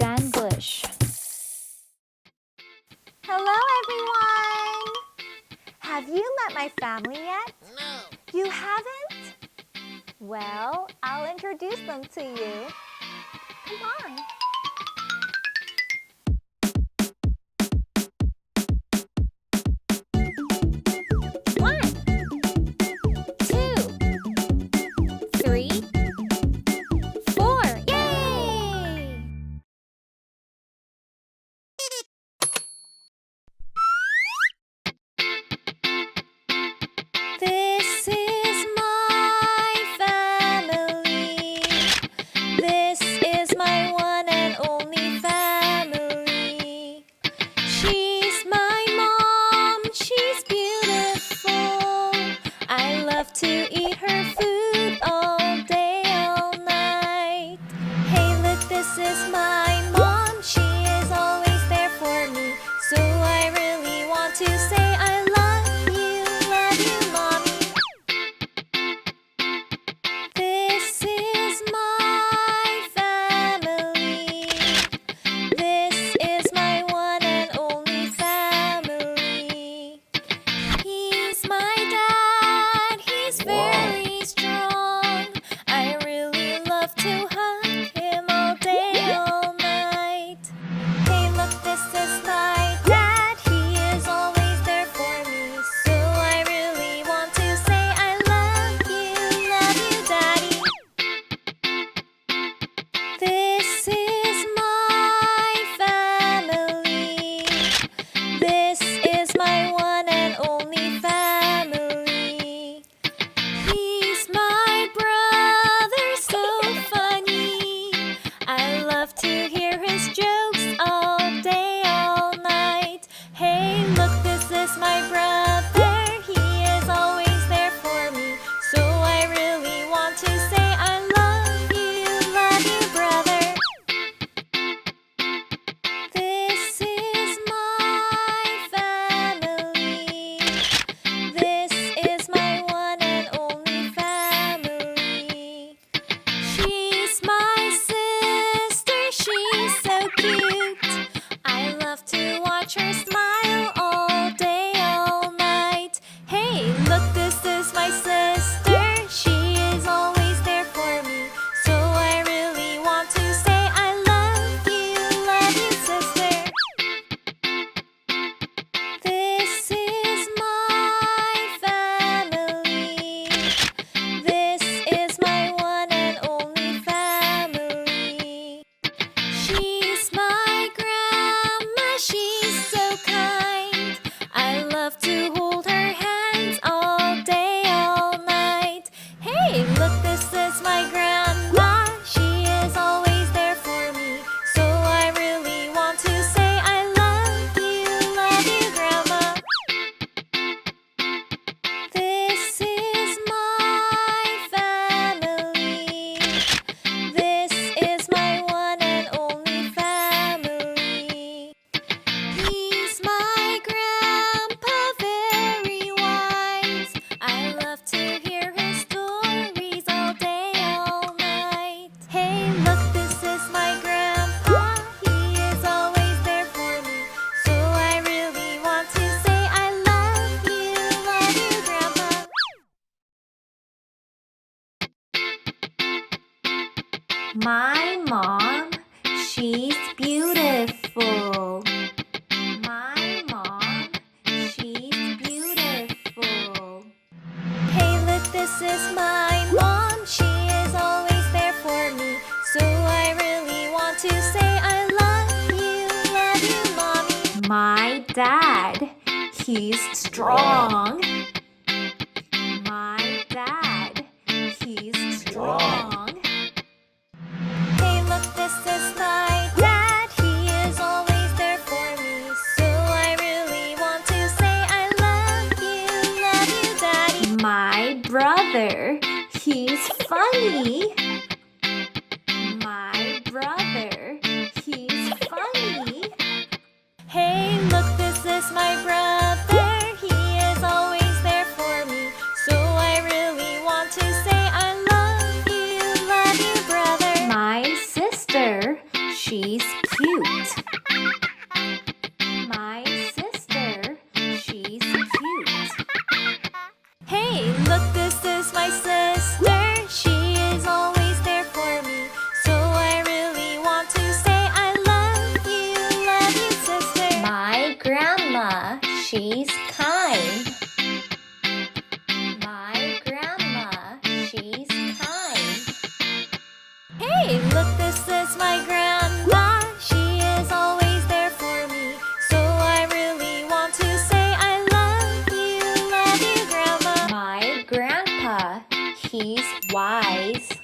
Dan Bush. Hello, everyone! Have you met my family yet? No. You haven't? Well, I'll introduce them to you. Come on. My mom, she's beautiful. My mom, she's beautiful. Hey, look, this is my mom. She is always there for me. So I really want to say I love you, love you, mommy. My dad, he's strong. Charlie. She's kind. My grandma, she's kind. Hey, look, this is my grandma. She is always there for me. So I really want to say I love you, love you, grandma. My grandpa, he's wise.